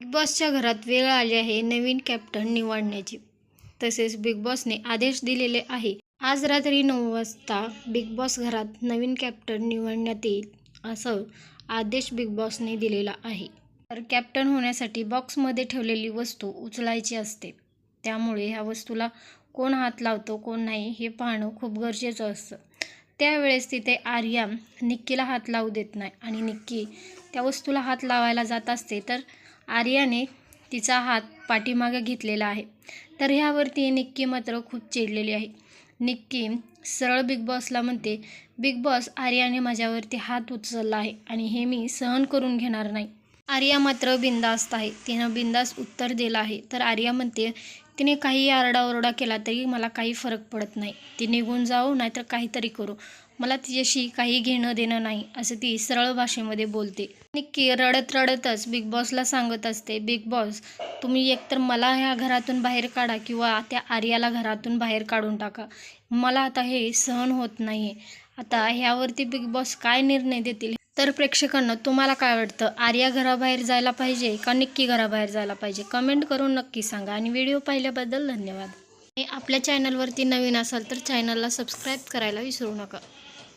Big बॉसच्या घरात वेळ आली आहे नवीन कॅप्टन निवडण्याची. तसेच बिग बॉसने आदेश दिलेले आहे. आज रात्री नऊ वाजता बिग बॉस घरात नवीन कॅप्टन निवडण्यात येईल असं आदेश बिग बॉसने दिलेला आहे. तर कॅप्टन होण्यासाठी बॉक्समध्ये ठेवलेली वस्तू उचलायची असते. त्यामुळे ह्या वस्तूला कोण हात लावतो कोण नाही हे पाहणं खूप गरजेचं असतं. त्यावेळेस तिथे आर्या निक्कीला हात लावू देत नाही आणि निक्की त्या वस्तूला हात लावायला जात असते तर आर्याने तिचा हात पाठीमागे घेतलेला आहे. तर ह्यावरती निक्की मात्र खूप चिडलेली आहे. निक्की सरळ बिग बॉसला म्हणते बिग बॉस आर्याने माझ्यावरती हात उचलला आहे आणि हे मी सहन करून घेणार नाही. आर्या मात्र बिंदास्त आहे. तिनं बिंदास्त उत्तर दिलं आहे. तर आर्या म्हणते तिने काही आरडाओरडा केला तरी मला काही फरक पडत नाही. ती निघून जाऊ नाहीतर काहीतरी करू. मला तिच्याशी काही घेणं देणं नाही असं ती सरळ भाषेमध्ये बोलते. की रडत रडतच बिग बॉसला सांगत असते बिग बॉस तुम्ही एकतर मला ह्या घरातून बाहेर काढा किंवा त्या आर्याला घरातून बाहेर काढून टाका. मला आता हे सहन होत नाही आहे आता ह्यावरती बिग बॉस काय निर्णय देतील तर प्रेक्षकांना तुम्हाला काय वाटतं? आर्या घराबाहेर जायला पाहिजे का निक्की घराबाहेर जायला पाहिजे? कमेंट करून नक्की सांगा. आणि व्हिडिओ पाहिल्याबद्दल धन्यवाद. आणि आपल्या चॅनलवरती नवीन असाल तर चॅनलला सबस्क्राईब करायला विसरू नका.